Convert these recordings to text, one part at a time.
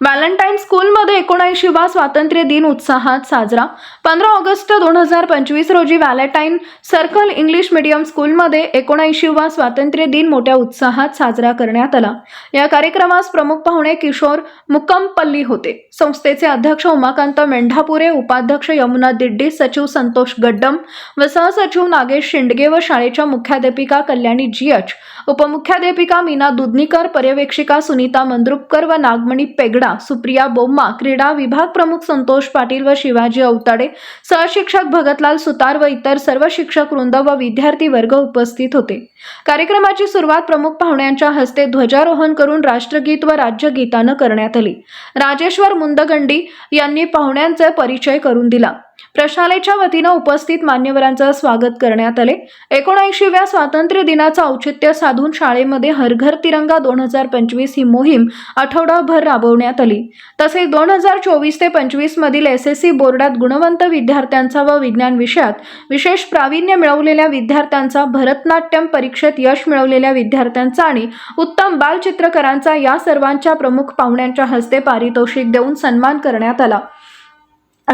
Valentine स्कूलमध्ये एकोणऐंशीवा स्वातंत्र्य दिन उत्साहात साजरा. पंधरा ऑगस्ट दोन हजार पंचवीस रोजी व्हॅलेंटाईन सर्कल इंग्लिश मीडियम स्कूलमध्ये एकोणऐंशीवा स्वातंत्र्य दिन मोठ्या उत्साहात साजरा करण्यात आला. या कार्यक्रमास प्रमुख पाहुणे किशोर मुक्कमपल्ली होते. संस्थेचे अध्यक्ष उमाकांत मेंढापुरे उपाध्यक्ष यमुना दिड्डी सचिव संतोष गड्डम व सहसचिव नागेश शिंडगे व शाळेच्या मुख्याध्यापिका कल्याणी जीएच उपमुख्याध्यापिका मीना दुधनीकर पर्यवेक्षिका सुनीता मंद्रुपकर व नागमणी पेगडा सुप्रिया बोम्मा क्रीडा विभाग प्रमुख संतोष पाटील व शिवाजी अवताडे सहशिक्षक भगतलाल सुतार व इतर सर्व शिक्षक वृंद व विद्यार्थी वर्ग उपस्थित होते. कार्यक्रमाची सुरुवात प्रमुख पाहुण्यांच्या हस्ते ध्वजारोहण करून राष्ट्रगीत व राज्यगीतानं करण्यात आली. राजेश्वर मुंदगंडी यांनी पाहुण्यांचा परिचय करून दिला. प्रशालेच्या वतीनं उपस्थित मान्यवरांचं स्वागत करण्यात आले. एकोणऐंशीव्या स्वातंत्र्य दिनाचं औचित्य साधून शाळेमध्ये हर घर तिरंगा दोन हजार पंचवीस ही मोहीम आठवडाभर राबवण्यात आली. तसेच दोन हजार चोवीस ते पंचवीस मधील एस एस सी बोर्डात गुणवंत विद्यार्थ्यांचा व विज्ञान विषयात विशेष प्रावीण्य मिळवलेल्या विद्यार्थ्यांचा भरतनाट्यम परीक्षेत यश मिळवलेल्या विद्यार्थ्यांचा आणि उत्तम बालचित्रकारांचा या सर्वांच्या प्रमुख पाहुण्यांच्या हस्ते पारितोषिक देऊन सन्मान करण्यात आला.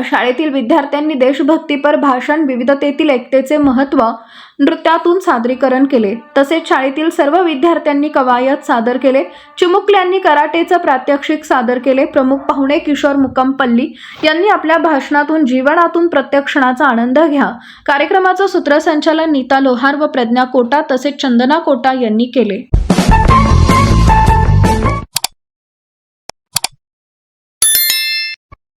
शाळेतील विद्यार्थ्यांनी देशभक्तीपर भाषण विविधतेतील एकतेचे महत्त्व नृत्यातून सादरीकरण केले. तसेच शाळेतील सर्व विद्यार्थ्यांनी कवायत सादर केले. चिमुकल्यांनी कराटेचं प्रात्यक्षिक सादर केले. प्रमुख पाहुणे किशोर मुकमपल्ली यांनी आपल्या भाषणातून जीवनातून प्रत्यक्षणाचा आनंद घ्या. कार्यक्रमाचं सूत्रसंचालन नीता लोहार व प्रज्ञा कोटा तसेच चंदना कोटा यांनी केले.